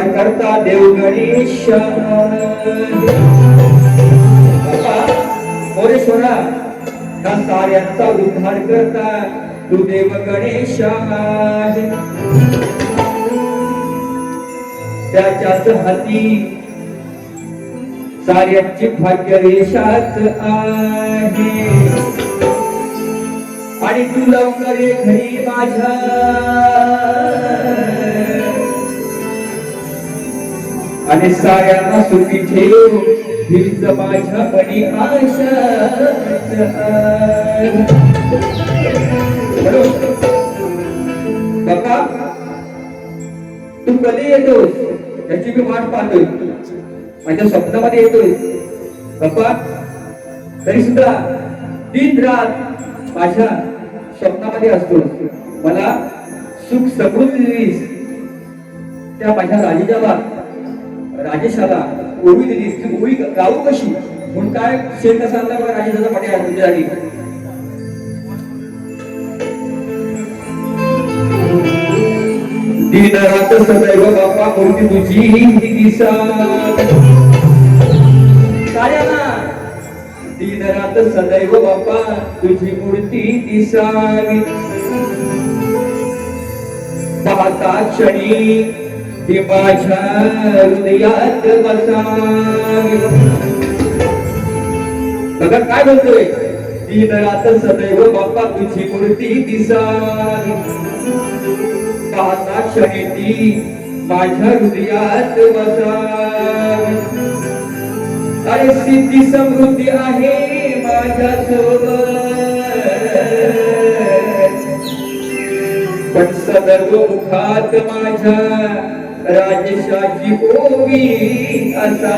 साऱ्यांचा करता देव गणेश. मोरेश्वरा त्या साऱ्यांचा उद्धार करता तू देव गणेश. त्याच्याच हाती साऱ्यांची भाग्य रेषाच आहे. आणि तू लवकर घरी माझ्या. आणि साऱ्यांना सुखी ठेव. हीच माझ्या पणी आशा तू कधी येतोस? त्याची मी वाट पाहतोय. माझ्या स्वप्नामध्ये येतोय. बाप्पा तरी सुद्धा दिन रात माझ्या स्वप्नामध्ये असतो मला सुख समृद्धी. त्या माझ्या राजेजाला राजेशाला ओळी दिलीस की ओळी गाऊ कशी? म्हणून काय शेर कसा आणला बघा राजेशाचा पाठी आहे तुमच्यासाठी. दिन रात सदैव बापा कोणती तुझी ही दिसा साऱ्यांना दिन रात सदैव बापा तुझी मूर्ती दिसावी. पाहता क्षणी ती माझ्या हृदयात बसावी बघा काय म्हणतोय दिन रात सदैव बाप्पा तुझी मूर्ती दिसावी पाहता क्षणी ती माझ्या हृदयात बसा अरे सिद्धी समृद्धी आहे माझ्या सोबत पण सदर्व मुखात माझ्या राजेशाची ओवी असा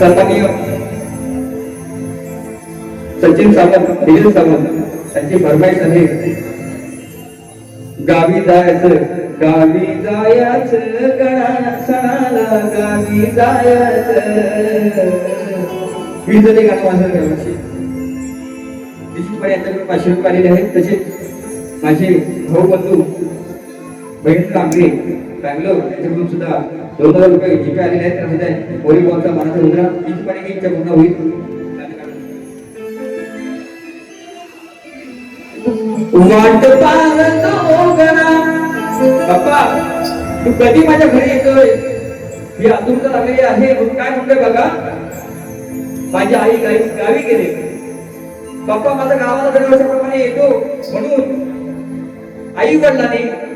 सन्माननीय सचिन सावंत दिलीप सावंत त्यांची फरमाईश आहे. गावी जायचं गावी जायचं गणा सणाला गावी जायचं. मी जरी गाणं माझं यावर्षी निश्चितपणे यांच्याकडे पाचशे रुपये आलेले आहेत. तसेच माझे भाऊ बंधू बहीण कांबळे बँगलोर यांच्याकडून सुद्धा दोन हजार रुपये जीपे आलेले आहेत त्यामध्ये व्हॉलीबॉलचा मनाचा मुद्रा निश्चितपणे इच्छा पूर्ण होईल वाट बाप्पा तू कधी माझ्या घरी येतोय ही आतुरता लागलेली आहे म्हणून काय म्हणतोय बघा माझी आई गावी गावी गेले बाप्पा माझा गावाला दरवर्षाप्रमाणे येतो म्हणून आई वडिलांनी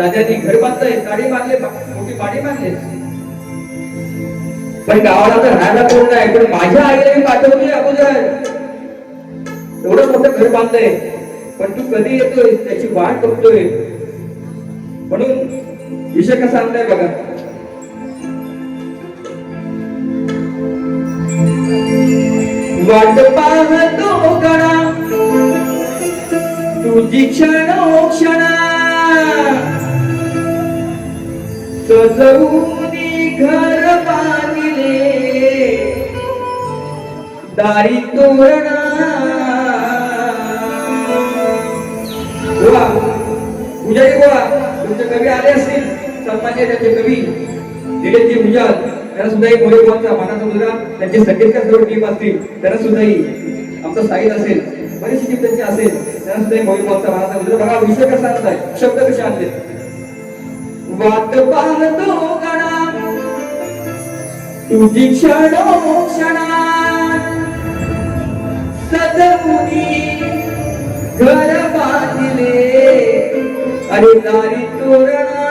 राजाने घर बांधलंय गाडी बांधले मोठी पाडी बांधले. पण गावाला तर राहायला कोण नाही पण माझ्या आईला मी पाठवली अगोदर. एवढं मोठं घर बांधलंय पण तू कधी येतोय त्याची वाट बघतोय. म्हणून विषय कसा आणलाय बघा. वाट पाहतो गणा तुझी क्षणोक्षणा हो सजवूनी घर बांधले. दारी तोरणा. गोवा पूजारी गोवा तुमचे कवी आले असतील. सन्मान्य त्यांचे कवी. दिलीपजी भुजाल. त्यांना सुद्धा एक भोलेबाबचा मानाचा मुलगा. त्यांचे संगीतकार सर्व टीम असतील. त्यांना सुद्धाही आमचा साहिल असेल. बरीचशी टीम त्यांची असेल. त्यांना सुद्धा एक भोलेबाबचा मानाचा मुलगा. बघा विषय कसा आणलाय शब्द कसे आणले वाट पाहतो गणा. तुझी क्षणो क्षणा. सदमुनी घर बांधले. अरे दारी तोरणा.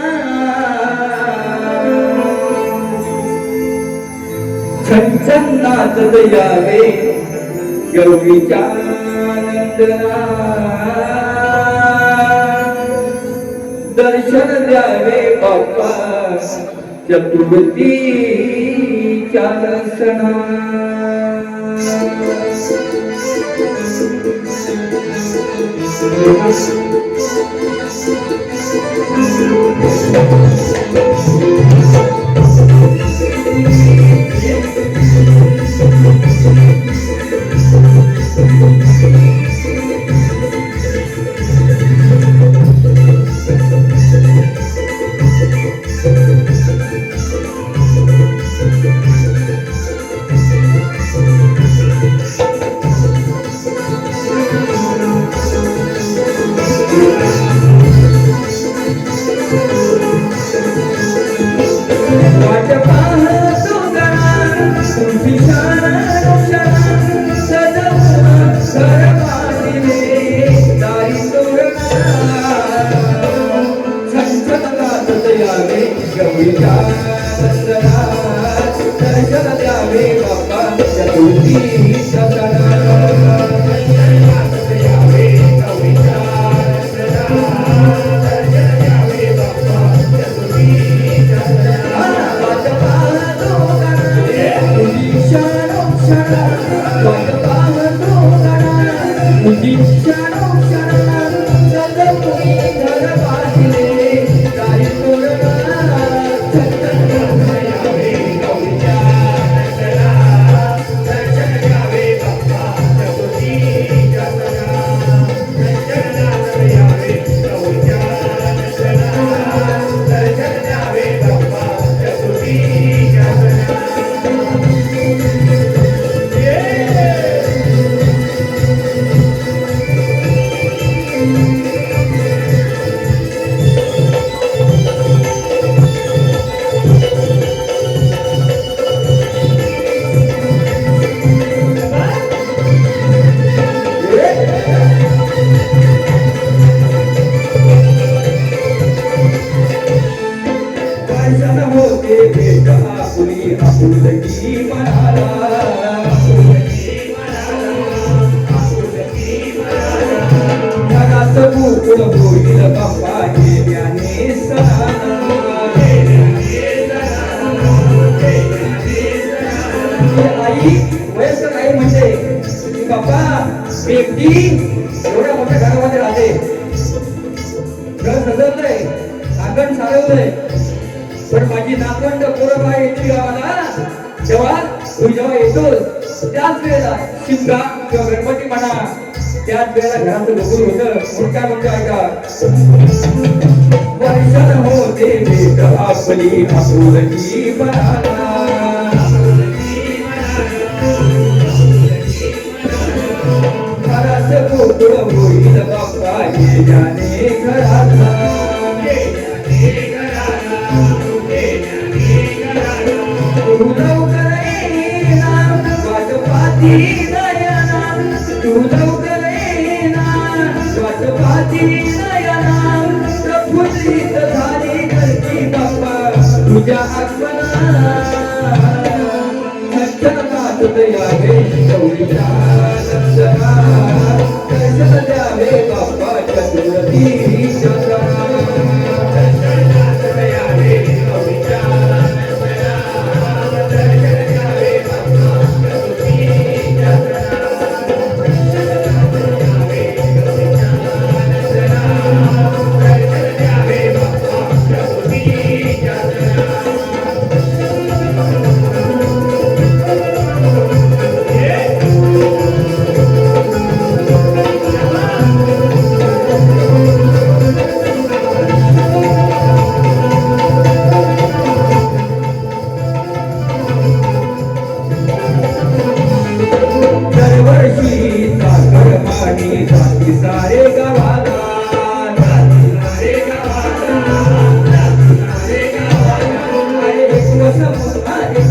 छन छन नाचत यावे गौरीच्या नंदना. दर्शन दर्शन द्यावे बाप्पा चतुर्थीच्या सणा वाट Krishna एकटी म्हणजे, म्हणजे, एवढ्या मोठ्या घरामध्ये राहते. घर सजवलंय अंगण चालवलंय. पण माझी नातवंड पोरं येतील गावाला तेव्हा तू जेव्हा येतोस त्याच वेळेला शिमगा किंवा गणपती म्हणा त्याच वेळेला घराचं बघून होत. म्हणून काय म्हणतो ऐका. वर्षण होते भेट आपली आपुलकी मनाला. घराचं गोकुळ होईल बाप्पा हे जाणे घरात तुझ्या आत्मना घरची बाप्पा तुझ्या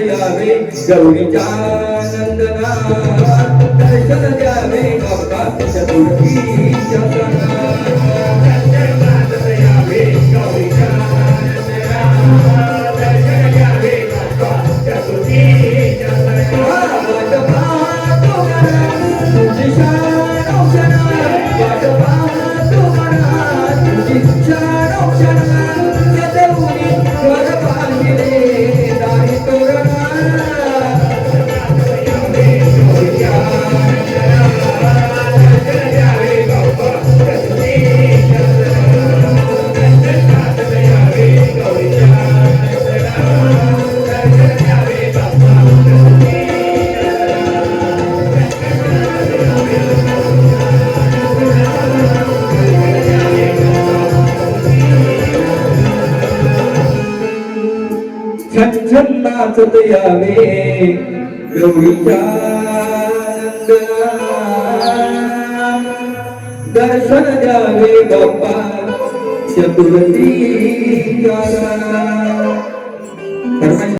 यावे गौरीच्या नंदना दर्शन द्यावे बाप्पा चतुर्थी नाचत यावे. गौरीच्या दर्शन द्यावे बाप्पा चतुर्थी